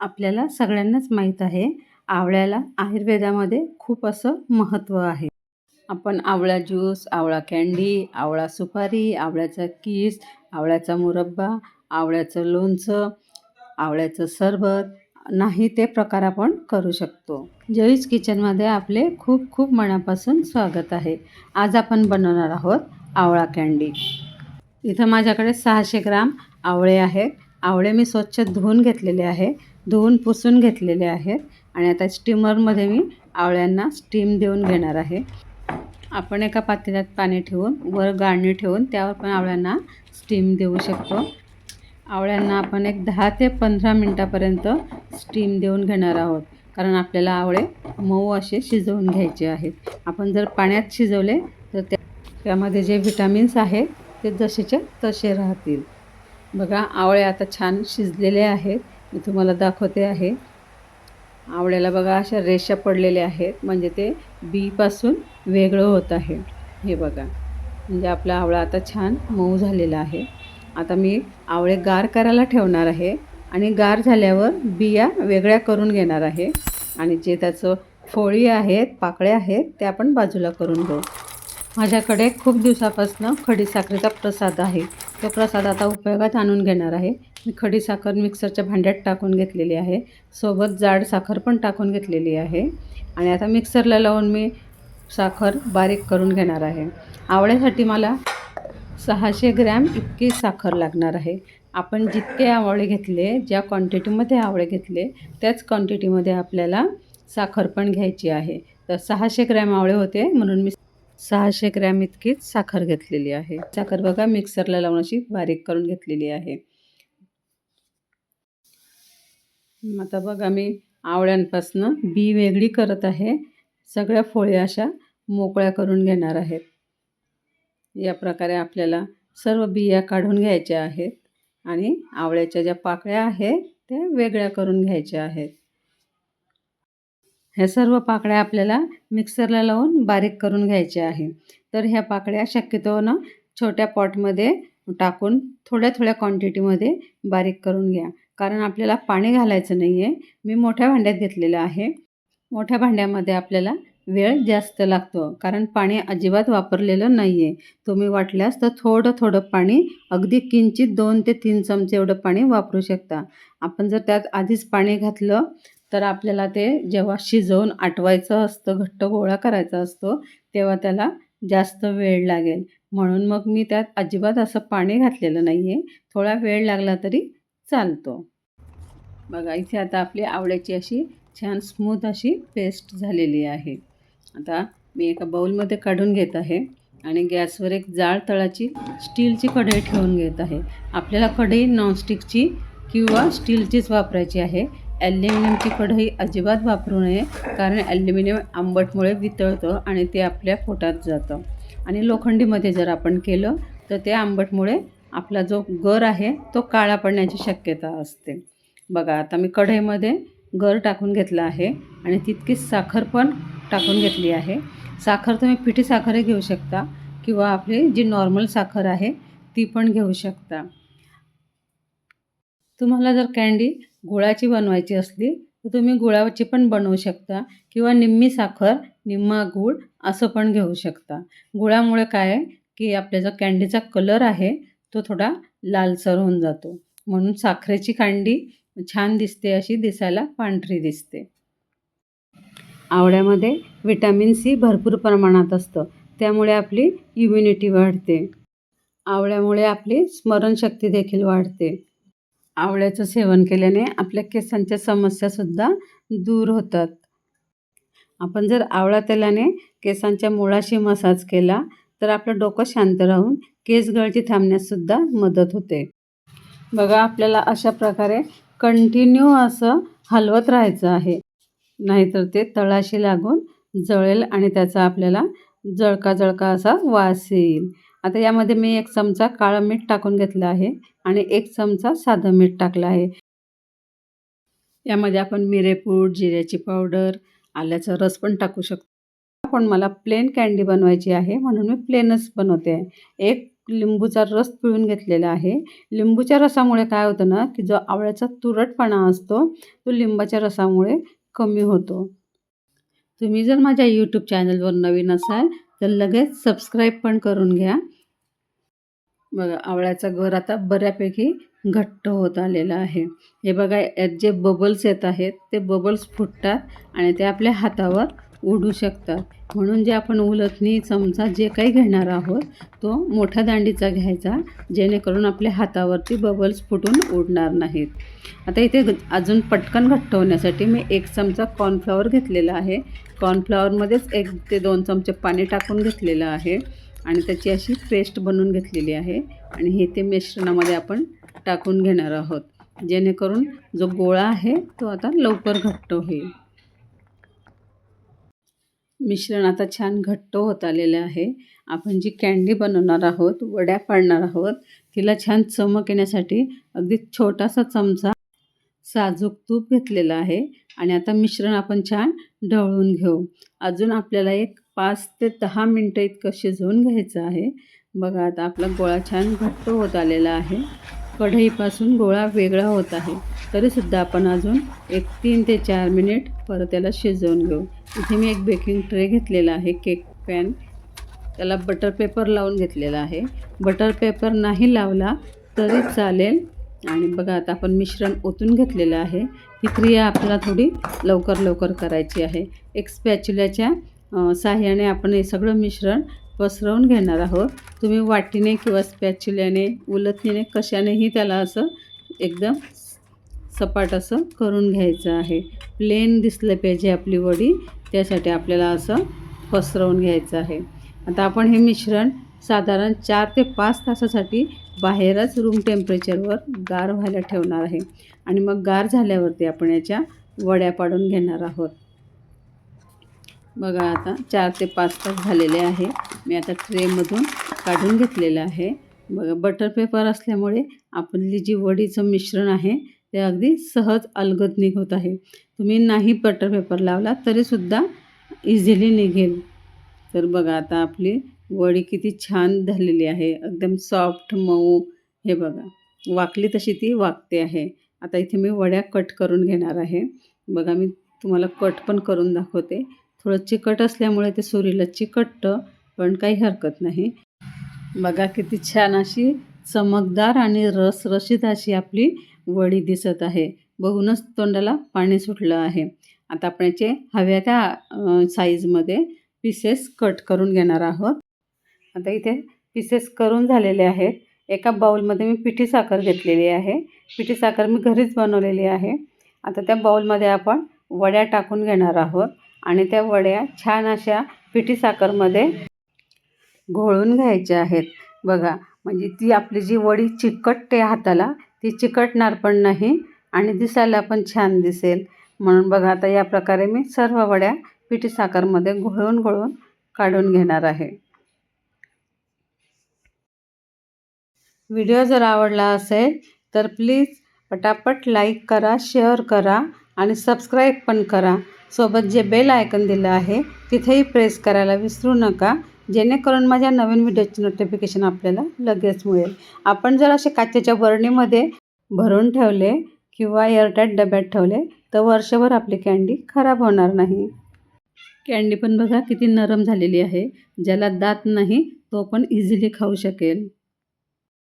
आपल्याला सगळ्यांनाच माहीत आहे आवळ्याला आयुर्वेदामध्ये खूप असं महत्त्व आहे. आपण आवळा ज्यूस आवळा कँडी आवळा सुपारी आवळ्याचा किस आवळ्याचा मुरब्बा आवळ्याचं लोणचं आवळ्याचं सरबत नाही ते प्रकार आपण करू शकतो. जयीज किचनमध्ये आपले खूप खूप मनापासून स्वागत आहे. आज आपण बनवणार आहोत आवळा कँडी. इथं माझ्याकडे सहाशे ग्राम आवळे आहेत. आवळे मी स्वच्छ धुवून घेतलेले आहे. धुवून पुसून घेतलेले आहेत आणि आता स्टीमरमध्ये मी आवळ्यांना स्टीम देऊन घेणार आहे. आपण एका पातेल्यात पाणी ठेवून वर गाळणी ठेवून त्यावर पण आवळ्यांना स्टीम देऊ शकतो. आवळ्यांना आपण एक दहा ते पंधरा मिनटापर्यंत स्टीम देऊन घेणार आहोत. कारण आपल्याला आवळे मऊ असे शिजवून घ्यायचे आहेत. आपण जर पाण्यात शिजवले तर त्या त्यामध्ये जे विटामिन्स आहेत ते जसेच्या तसे राहतील. बघा आवळे आता छान शिजलेले आहेत. मी तुम्हाला दाखवते आहे. आवळ्याला बघा अशा रेषा पडलेल्या आहेत. म्हणजे ते बीपासून वेगळं होत आहे. हे बघा. म्हणजे आपला आवळा आता छान मऊ झालेला आहे. आता मी आवळे गार करायला ठेवणार आहे आणि गार झाल्यावर बिया वेगळ्या करून घेणार आहे. आणि जे त्याचं फोळी आहेत पाकळ्या आहेत त्या आपण बाजूला करून घेऊ. माझ्याकडे खूप दिवसापासून खडीसाखरेचा प्रसाद आहे. तो प्रसाद आता उपयोगात आणून घेणार आहे. मी खडी साखर मिक्सरच्या भांड्यात टाकून घेतलेली आहे. सोबत जाड साखर पण टाकून घेतलेली आहे. आणि आता मिक्सरला लावून मी साखर बारीक करून घेणार आहे. आवळ्यासाठी मला सहाशे ग्रॅम इतकी साखर लागणार आहे. आपण जितके आवळे घेतले ज्या क्वांटिटीमध्ये आवळे घेतले त्याच क्वांटिटीमध्ये आपल्याला साखर पण घ्यायची आहे. तर सहाशे ग्रॅम आवळे होते म्हणून मी सहाशे ग्रॅम इतकीच साखर घेतलेली आहे. साखर बघा मिक्सरला लावून अशी बारीक करून घेतलेली आहे. आता बघा मी आवळ्यांपासनं बी वेगळी करत आहे. सगळ्या फोळ्या अशा मोकळ्या करून घेणार आहेत. या प्रकारे आपल्याला सर्व बिया काढून घ्यायच्या आहेत आणि आवळ्याच्या ज्या पाकळ्या आहेत त्या वेगळ्या करून घ्यायच्या आहेत. ह्या सर्व पाकळ्या आपल्याला मिक्सरला लावून बारीक करून घ्यायच्या आहे. तर ह्या पाकळ्या शक्यतो ना छोट्या पॉटमध्ये टाकून थोड्या थोड्या क्वांटिटीमध्ये बारीक करून घ्या. कारण आपल्याला पाणी घालायचं नाही आहे मी मोठ्या भांड्यात घेतलेलं आहे. मोठ्या भांड्यामध्ये आपल्याला वेळ जास्त लागतो. कारण पाणी अजिबात वापरलेलं नाही आहे तुम्ही वाटल्यास तर थोडं थोडं पाणी अगदी किंचित दोन ते तीन चमचे एवढं पाणी वापरू शकता. आपण जर त्यात आधीच पाणी घातलं तर आपल्याला ते जेव्हा शिजवून आटवायचं असतं घट्ट गोळा करायचा असतो तेव्हा त्याला जास्त वेळ लागेल. म्हणून मग मी त्यात अजिबात असं पाणी घातलेलं नाही आहे थोडा वेळ लागला तरी चालतो. बघा इथे आता आपली आवड्याची अशी छान स्मूथ अशी पेस्ट झालेली आहे. आता मी एका बाऊलमध्ये काढून घेत आहे आणि गॅसवर एक जाळ तळाची स्टीलची कढई ठेवून घेत आहे. आपल्याला कढई नॉनस्टिकची किंवा स्टीलचीच वापरायची आहे. ॲल्युमिनियमची कढई अजिबात वापरू नये कारण ॲल्युमिनियम आंबटमुळे वितळतं आणि ते आपल्या पोटात जातं. आणि लोखंडीमध्ये जर आपण केलं तर ते आंबटमुळे आपला जो गर आहे तो काळा पडण्याची शक्यता असते. बघा आता मी कढईमध्ये गर टाकून घेतला आहे आणि तितकीच साखर पण टाकून घेतली आहे. साखर तुम्ही पिठी साखरही घेऊ शकता किंवा आपली जी नॉर्मल साखर आहे ती पण घेऊ शकता. तुम्हाला जर कँडी गुळाची बनवायची असली तर तुम्ही गुळाची पण बनवू शकता किंवा निम्मी साखर निम्मा गूळ असं पण घेऊ शकता. गुळामुळे काय आहे की आपल्या जो कँडीचा कलर आहे तो थोडा लालसर होऊन जातो. म्हणून साखरेची कांडी छान दिसते अशी दिसायला पांढरी दिसते. आवळ्यामध्ये विटॅमिन सी भरपूर प्रमाणात असतं. त्यामुळे आपली इम्युनिटी वाढते. आवळ्यामुळे आपली स्मरणशक्ती देखील वाढते. आवळ्याचं सेवन केल्याने आपल्या केसांच्या समस्यासुद्धा दूर होतात. आपण जर आवळा तेलाने केसांच्या मुळाशी मसाज केला तर आपलं डोकं शांत राहून केस गळती थांबण्याससुद्धा मदत होते. बघा आपल्याला अशा प्रकारे कंटिन्यू असं हलवत राहायचं आहे. नाहीतर ते तळाशी लागून जळेल आणि त्याचा आपल्याला जळका जळका असा वास येईल. आता यामध्ये मी एक चमचा काळं मीठ टाकून घेतलं आहे आणि एक चमचा साधं मीठ टाकलं आहे. यामध्ये आपण मिरेपूड जिऱ्याची पावडर आल्याचा रस पण टाकू शकतो. पण मला प्लेन कँडी बनवायची आहे म्हणून मी प्लेनच बनवते. आहे एक लिंबूचा रस पिळून घेतलेला आहे. लिंबूच्या रसामुळे काय होतं ना की जो आवळ्याचा तुरटपणा असतो तो लिंबाच्या रसामुळे कमी होतो. तुम्ही जर माझ्या यूट्यूब चॅनलवर नवीन असाल तर लगेच सबस्क्राईब पण करून घ्या. बघा आवळ्याचा गर आता बऱ्यापैकी घट्ट होत आलेला आहे. हे बघा यात जे बबल्स येत आहेत ते बबल्स फुटतात आणि ते आपल्या हातावर उडू शकतात. म्हणून जे आपण उलथणी चमचा जे काही घेणार आहोत तो मोठ्या दांडीचा घ्यायचा जेणेकरून आपल्या हातावरती बबल्स फुटून उडणार नाहीत. आता इथे अजून पटकन घट्ट होण्यासाठी मी एक चमचा कॉर्नफ्लॉवर घेतलेला आहे. कॉर्नफ्लॉवरमध्येच एक ते दोन चमचे पाणी टाकून घेतलेलं आहे आणि त्याची अशी पेस्ट बनवून घेतलेली आहे आणि हे ते मिश्रणामध्ये आपण टाकून घेणार आहोत. जेणेकरून जो गोळा आहे तो आता लवकर घट्ट होईल. मिश्रण आता छान घट्ट होत आलेलं आहे. आपण जी कँडी बनवणार आहोत वड्या पाडणार आहोत तिला छान चमक येण्यासाठी अगदी छोटासा चमचा साजूक तूप घेतलेला आहे. आणि आता मिश्रण आपण छान ढवळून घेऊ. अजून आपल्याला एक पाच ते दहा मिनटं इतकं शिजवून घ्यायचं आहे. बघा आता आपला गोळा छान घट्ट होत आलेला आहे. कढईपासून गोळा वेगळा होत आहे. तरीसुद्धा आपण अजून एक तीन ते चार मिनिट परत त्याला शिजवून घेऊ. इथे मी एक बेकिंग ट्रे घेतलेला आहे केक पॅन. त्याला बटर पेपर लावून घेतलेला आहे. बटर पेपर नाही लावला तरी चालेल. आणि बघा आता आपण मिश्रण ओतून घेतलेलं आहे. ही क्रिया आपल्याला थोडी लवकर लवकर करायची आहे. एक स्पॅच्युल्याच्या साह्याने आपण हे सगळं मिश्रण पसरवून घेणार आहोत. तुम्ही वाटीने किंवा स्पॅच्युल्याने उलथणीने कशानेही त्याला असं एकदम सपाट असं करून घ्यायचं आहे. प्लेन दिसलं पाहिजे आपली वडी त्यासाठी आपल्याला असं पसरवून घ्यायचं आहे. आता आपण हे मिश्रण साधारण चार ते पाच तासासाठी बाहेरच रूम टेम्परेचरवर गार व्हायला ठेवणार आहे. आणि मग गार झाल्यावरती आपण याच्या वड्या पाडून घेणार आहोत. बघा आता चार ते पाच तास झालेले आहे. मी आता ट्रेमधून काढून घेतलेलं आहे. बघा बटर पेपर असल्यामुळे आपली जी वडीचं मिश्रण आहे ते अगदी सहज अलगद निघत आहे. तुम्ही नाही बटर पेपर लावला तरीसुद्धा इझिली निघेल. तर बघा आता आपली वडी किती छान झालेली आहे. एकदम सॉफ्ट मऊ. हे बघा वाकली तशी ती वाकते आहे. आता इथे मी वड्या कट करून घेणार आहे. बघा मी तुम्हाला कट पण करून दाखवते. थोडं चिकट असल्यामुळे ते सुरीला चिकटतं पण काही हरकत नाही. बघा किती छान अशी चमकदार आणि रसरशीत अशी आपली वडी दिसत आहे. बघूनच तोंडाला पाणी सुटलं आहे. आता आपण याचे हव्या त्या साईजमध्ये पीसेस कट करून घेणार आहोत. आता इथे पीसेस करून झालेले आहेत. एका बाऊलमध्ये मी पिठी साखर घेतलेली आहे. पिठी साखर मी घरीच बनवलेली आहे. आता त्या बाऊलमध्ये आपण वड्या टाकून घेणार आहोत. आणि त्या वड्या छान अशा पिठी साखरमध्ये घोळून घ्यायच्या आहेत. बघा म्हणजे ती आपली जी वडी चिकटते हाताला ती चिकटणार पण नाही आणि दिसायला पण छान दिसेल. म्हणून बघा आता या प्रकारे मी सर्व वड्या पिठी साखरमध्ये घोळून घोळून काढून घेणार आहे. व्हिडिओ जर आवडला असेल तर प्लीज पटापट लाईक करा शेअर करा आणि सबस्क्राईब पण करा. सोबत जे बेल आयकन दिलं आहे तिथेही प्रेस करायला विसरू नका. जेणेकरून माझ्या नवीन व्हिडिओची नोटिफिकेशन आपल्याला लगेच मिळेल. आपण जर असे काचेच्या बरणीमध्ये भरून ठेवले किंवा एअरटाईट डब्यात ठेवले तर वर्षभर आपली कँडी खराब होणार नाही. कँडी पण बघा किती नरम झालेली आहे. ज्याला दात नाही तो पण इझिली खाऊ शकेल.